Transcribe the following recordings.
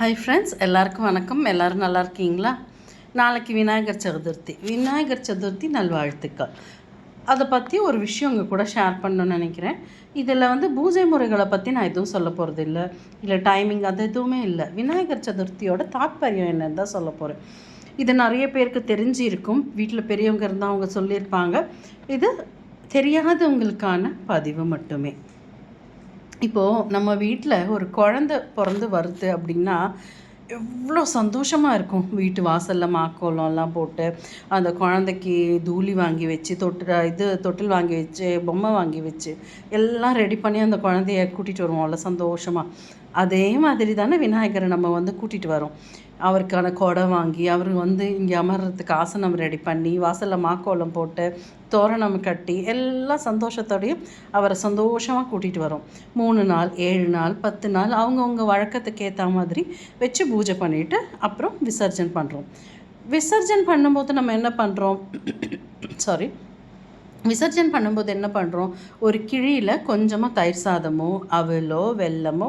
Hi friends எல்லாருக்கும் வணக்கம். எல்லோரும் நல்லா இருக்கீங்களா? நாளைக்கு விநாயகர் சதுர்த்தி. விநாயகர் சதுர்த்தி நல்வாழ்த்துக்கள். அதை பற்றி ஒரு விஷயம் உங்கள் கூட ஷேர் பண்ணணும்னு நினைக்கிறேன். இதில் வந்து பூஜை முறைகளை பற்றி நான் எதுவும் சொல்ல போகிறது இல்லை. இல்லை டைமிங் அது எதுவுமே இல்லை. விநாயகர் சதுர்த்தியோட தாத்பரியம் என்னன்னு தான் சொல்ல போகிறேன் இது நிறைய பேருக்கு தெரிஞ்சு இருக்கும் வீட்டில் பெரியவங்க இருந்தால் அவங்க சொல்லியிருப்பாங்க. இது தெரியாதவங்களுக்கான பதிவு மட்டுமே. இப்போது நம்ம வீட்டில் ஒரு குழந்த பிறந்து வருது அப்படின்னா எவ்வளோ சந்தோஷமாக இருக்கும். வீட்டு வாசலில் மாக்கோலம்லாம் போட்டு அந்த குழந்தைக்கு தூளி வாங்கி வச்சு தொட்டு இது தொட்டில் வாங்கி வச்சு பொம்மை வாங்கி வச்சு எல்லாம் ரெடி பண்ணி அந்த குழந்தைய கூட்டிகிட்டு வருவோம்ல சந்தோஷமாக அதே மாதிரி தானே விநாயகரை நம்ம வந்து கூட்டிகிட்டு வரோம். அவருக்கான கொடை வாங்கி அவர் வந்து இங்கே அமர்றதுக்கு ஆசனம் ரெடி பண்ணி வாசலில் மாக்கோலம் போட்டு தோரணம் கட்டி எல்லாம் சந்தோஷத்தோடையும் அவரை சந்தோஷமாக கூட்டிகிட்டு வரோம். மூணு நாள் ஏழு நாள் பத்து நாள் அவங்கவுங்க வழக்கத்துக்கு ஏற்ற மாதிரி வச்சு பூஜை பண்ணிவிட்டு அப்புறம் விசர்ஜன் பண்ணுறோம் விசர்ஜன் பண்ணும்போது நம்ம என்ன பண்ணுறோம் சாரி விசர்ஜன் பண்ணும்போது என்ன பண்ணுறோம் ஒரு கிழியில் கொஞ்சமாக தயிர் சாதமோ அவலோ வெல்லமோ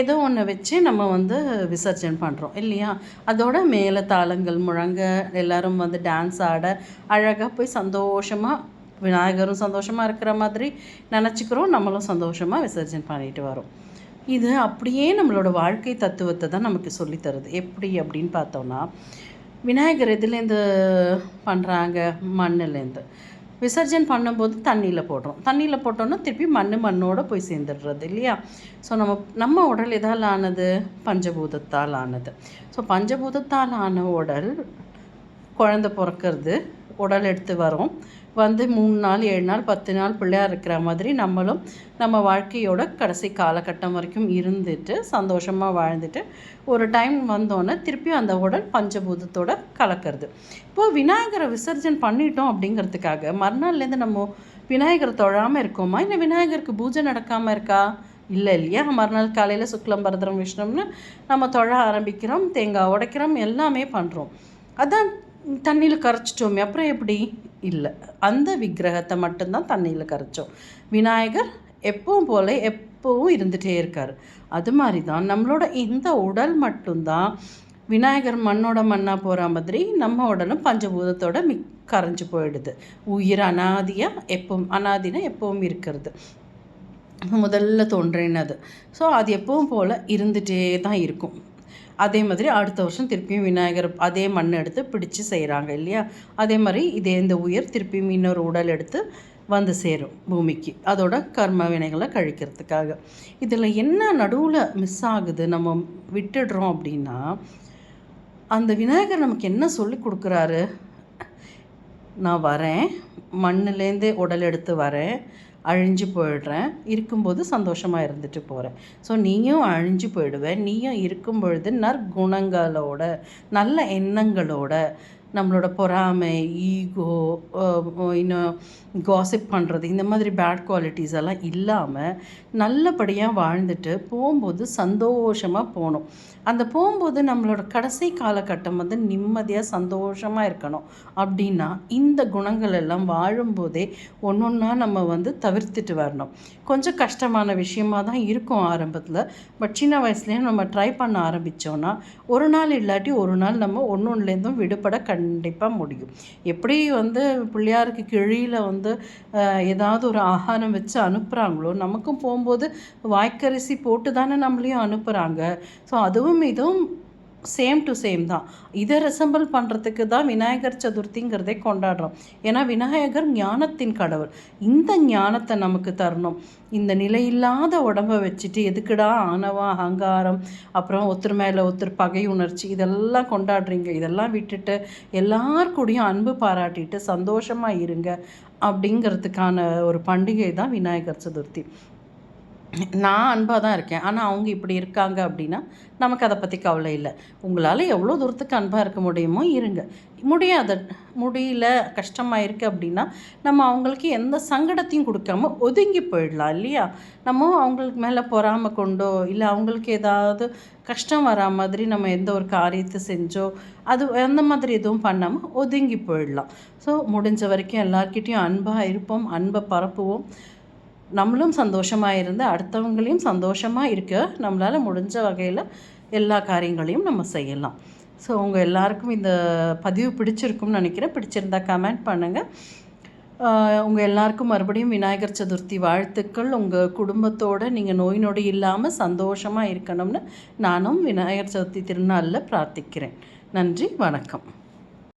ஏதோ ஒன்று வச்சு நம்ம வந்து விசர்ஜன் பண்ணுறோம் இல்லையா? அதோட மேலே தாளங்கள் முழங்க எல்லோரும் வந்து டான்ஸ் ஆட அழகாக போய் சந்தோஷமாக விநாயகரும் சந்தோஷமாக இருக்கிற மாதிரி நினச்சிக்கிறோம் நம்மளும் சந்தோஷமாக விசர்ஜன் பண்ணிட்டு வரோம். இது அப்படியே நம்மளோட வாழ்க்கை தத்துவத்தை தான் நமக்கு சொல்லித்தருது எப்படி அப்படின்னு பார்த்தோன்னா விநாயகர் எதுலேருந்து பண்ணுறாங்க மண்ணுலேருந்து. விசர்ஜன் பண்ணும்போது தண்ணியில் போடுறோம். தண்ணியில் போட்டோன்னா திருப்பி மண் மண்ணோடு போய் சேர்ந்துடுறது இல்லையா? ஸோ நம்ம நம்ம உடல் எதால் ஆனது? பஞ்சபூதத்தால் ஆனது. ஸோ பஞ்சபூதத்தால் ஆன உடல் குழந்த பிறக்கிறது உடல் எடுத்து வரும். வந்து மூணு நாள் ஏழு நாள் பத்து நாள் பிள்ளையாக இருக்கிற மாதிரி நம்மளும் நம்ம வாழ்க்கையோட கடைசி காலகட்டம் வரைக்கும் இருந்துட்டு சந்தோஷமாக வாழ்ந்துட்டு ஒரு டைம் வந்தோன்னே திருப்பியும் அந்த உடல் பஞ்சபூதத்தோட கலக்கிறது. இப்போது விநாயகரை விசர்ஜன் பண்ணிட்டோம் அப்படிங்கிறதுக்காக மறுநாள்லேருந்து நம்ம விநாயகரை தொழாமல் இருக்கோமா? இல்லை விநாயகருக்கு பூஜை நடக்காமல் இருக்கா? இல்லை இல்லையா? மறுநாள் காலையில் சுக்லம் பரதரம் விஷ்ணும்னு நம்ம தொழ ஆரம்பிக்கிறோம் தேங்காய் உடைக்கிறோம் எல்லாமே பண்ணுறோம் அதான் தண்ணியில் கரைச்சிட்டோமே அப்புறம் எப்படி? இல்லை. அந்த விக்கிரகத்தை மட்டும்தான் தண்ணியில் கரைச்சோம். விநாயகர் எப்பவும் போல் எப்போவும் இருந்துகிட்டே இருக்கார். அது மாதிரி தான் நம்மளோட இந்த உடல் மட்டும்தான். விநாயகர் மண்ணோட மண்ணாக போகிற மாதிரி நம்ம உடலும் பஞ்சபூதத்தோட மிக் கரைஞ்சி போயிடுது. உயிர் அனாதியாக எப்பவும் அனாதினா எப்பவும் இருக்கிறது. முதல்ல தோன்றினது. ஸோ அது எப்பவும் போல் இருந்துகிட்டே தான் இருக்கும். அதே மாதிரி அடுத்த வருஷம் திருப்பியும் விநாயகர் அதே மண் எடுத்து பிடிச்சு செய்கிறாங்க இல்லையா? அதே மாதிரி இதே இந்த உயிர் திருப்பியும் இன்னொரு உடல் எடுத்து வந்து சேரும் பூமிக்கு. அதோட கர்ம வினைகளை கழிக்கிறதுக்காக. இதில் என்ன நடுவில் மிஸ் ஆகுது? நம்ம விட்டுடுறோம் அப்படின்னா அந்த விநாயகர் நமக்கு என்ன சொல்லி கொடுக்குறாரு? நான் வரேன். மண்ணுலேருந்து உடல் எடுத்து வரேன். அழிஞ்சு போயிடுறேன். இருக்கும்போது சந்தோஷமாக இருந்துட்டு போகிறேன் ஸோ நீயும் அழிஞ்சு போயிடுவேன் நீயும் இருக்கும் பொழுது நற்குணங்களோட நல்ல எண்ணங்களோட நம்மளோட பொறாமை ஈகோ இன்னும் காசிப் பண்ணுறது இந்த மாதிரி பேட் குவாலிட்டிஸ் எல்லாம் இல்லாமல் நல்லபடியாக வாழ்ந்துட்டு போகும்போது சந்தோஷமாக போகணும். அந்த போகும்போது நம்மளோட கடைசி காலகட்டம் வந்து நிம்மதியாக சந்தோஷமாக இருக்கணும். அப்படின்னா இந்த குணங்கள் எல்லாம் வாழும்போதே ஒன்று ஒன்றா நம்ம வந்து தவிர்த்துட்டு வரணும். கொஞ்சம் கஷ்டமான விஷயமாக தான் இருக்கும் ஆரம்பத்தில். பட் சின்ன வயசுலேயே நம்ம ட்ரை பண்ண ஆரம்பித்தோன்னா ஒரு நாள் இல்லாட்டி ஒரு நாள் நம்ம ஒன்று ஒன்றுலேருந்தும் விடுபட கண்டிப்பாக முடியும். எப்படி வந்து பிள்ளையாருக்கு கிழியில் வந்து ஏதாவது ஒரு ஆகாரம் வச்சு அனுப்புகிறாங்களோ நமக்கும் போகும்போது வாய்க்கரிசி போட்டு தானே நம்மளையும் அனுப்புகிறாங்க ஸோ அதுவும் இதுவும் சேம் டு சேம் தான். இதை ரெசம்பிள் பண்ணுறதுக்கு தான் விநாயகர் சதுர்த்திங்கிறதே கொண்டாடுறோம். ஏன்னா விநாயகர் ஞானத்தின் கடவுள். இந்த ஞானத்தை நமக்கு தரணும். இந்த நிலையில்லாத உடம்பை வச்சுட்டு எதுக்குடா ஆணவம் அகங்காரம் அப்புறம் ஒருத்தர் மேலே ஒருத்தர் பகை உணர்ச்சி இதெல்லாம் கொண்டாடுறீங்க. இதெல்லாம் விட்டுட்டு எல்லாருக்கூடையும் அன்பு பாராட்டிட்டு சந்தோஷமாக இருங்க அப்படிங்கிறதுக்கான ஒரு பண்டிகை தான் விநாயகர் சதுர்த்தி. நான் அன்பாக தான் இருக்கேன். ஆனால் அவங்க இப்படி இருக்காங்க அப்படின்னா நமக்கு அதை பற்றி கவலை இல்லை. உங்களால் எவ்வளோ தூரத்துக்கு அன்பாக இருக்க முடியுமோ இருங்க. முடியாத முடியல கஷ்டமாக இருக்குது அப்படின்னா நம்ம அவங்களுக்கு எந்த சங்கடத்தையும் கொடுக்காம ஒதுங்கி போயிடலாம் இல்லையா? நம்ம அவங்களுக்கு மேலே பொறாமல் கொண்டோ இல்லை அவங்களுக்கு ஏதாவது கஷ்டம் வரா மாதிரி நம்ம எந்த ஒரு காரியத்தை செஞ்சோ அது அந்த மாதிரி எதுவும் பண்ணாமல் ஒதுங்கி போயிடலாம். ஸோ முடிஞ்ச வரைக்கும் எல்லாருக்கிட்டேயும் அன்பாக இருப்போம் அன்பை பரப்புவோம். நம்மளும் சந்தோஷமாக இருந்து அடுத்தவங்களையும் சந்தோஷமாக இருக்க நம்மளால் முடிஞ்ச வகையில் எல்லா காரியங்களையும் நம்ம செய்யலாம். ஸோ உங்கள் எல்லாருக்கும் இந்த பதிவு பிடிச்சிருக்கும்னு நினைக்கிறேன். பிடிச்சிருந்தா கமெண்ட் பண்ணுங்கள் உங்கள் எல்லாருக்கும் மறுபடியும் விநாயகர் சதுர்த்தி வாழ்த்துக்கள். உங்கள் குடும்பத்தோடு நீங்கள் நோய் நொடி இல்லாமல் சந்தோஷமாக இருக்கணும்னு நானும் விநாயகர் சதுர்த்தி திருநாளில் பிரார்த்திக்கிறேன். நன்றி வணக்கம்.